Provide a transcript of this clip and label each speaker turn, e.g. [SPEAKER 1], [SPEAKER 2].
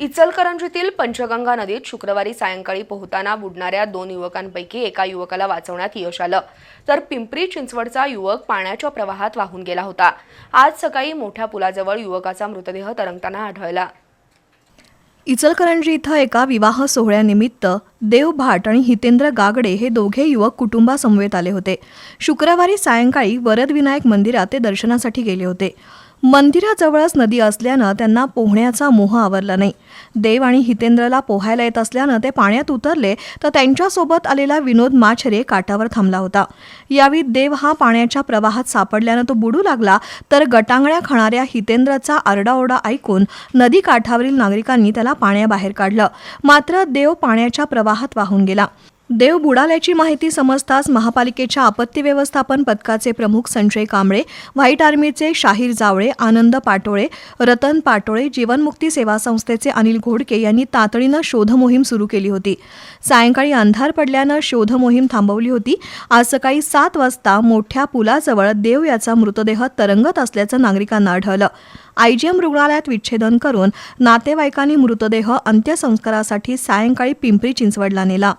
[SPEAKER 1] इचलकरंजीतील पंचगंगा नदीत शुक्रवारी सायंकाळी पोहताना बुडणाऱ्या दोन युवकांपैकी एका युवकाला वाचवण्यात यश आलं. तर पिंपरी चिंचवडचा युवक पाण्याच्या प्रवाहात वाहून गेला होता. आज सकाळी मोठ्या पुलाजवळ युवकाचा मृतदेह तरंगताना आढळला.
[SPEAKER 2] इचलकरंजी इथं एका विवाह सोहळ्यानिमित्त देव भाट आणि हितेंद्र गागडे हे दोघे युवक कुटुंबासमवेत आले होते. शुक्रवारी सायंकाळी वरदविनायक मंदिरात ते दर्शनासाठी गेले होते. मंदिराजवळच नदी असल्यानं त्यांना पोहण्याचा मोह आवरला नाही. देव आणि हितेंद्रला पोहायला येत असल्यानं ते पाण्यात उतरले तर त्यांच्यासोबत आलेला विनोद माछरे काठावर थांबला होता. यावेळी देव हा पाण्याच्या प्रवाहात सापडल्यानं तो बुडू लागला तर गटांगळ्या खाणाऱ्या हितेंद्रचा आरडाओरडा ऐकून नदी काठावरील नागरिकांनी त्याला पाण्याबाहेर काढलं. मात्र देव पाण्याच्या प्रवाहात वाहून गेला. देव बुडाल्याची माहिती समजताच महापालिकेच्या आपत्ती व्यवस्थापन पथकाचे प्रमुख संजय कांबळे व्हाईट आर्मीचे शाहीर जावळे आनंद पाटोळे रतन पाटोळे जीवनमुक्ती सेवा संस्थेचे अनिल घोडके यांनी तातडीनं शोधमोहीम सुरू केली होती. सायंकाळी अंधार पडल्यानं शोधमोहीम थांबवली होती. आज सकाळी सात वाजता मोठ्या पुलाजवळ देव याचा मृतदेह तरंगत असल्याचं नागरिकांना आढळलं. आयजीएम रुग्णालयात विच्छेदन करून नातेवाईकांनी मृतदेह अंत्यसंस्कारासाठी सायंकाळी पिंपरी चिंचवडला नेला.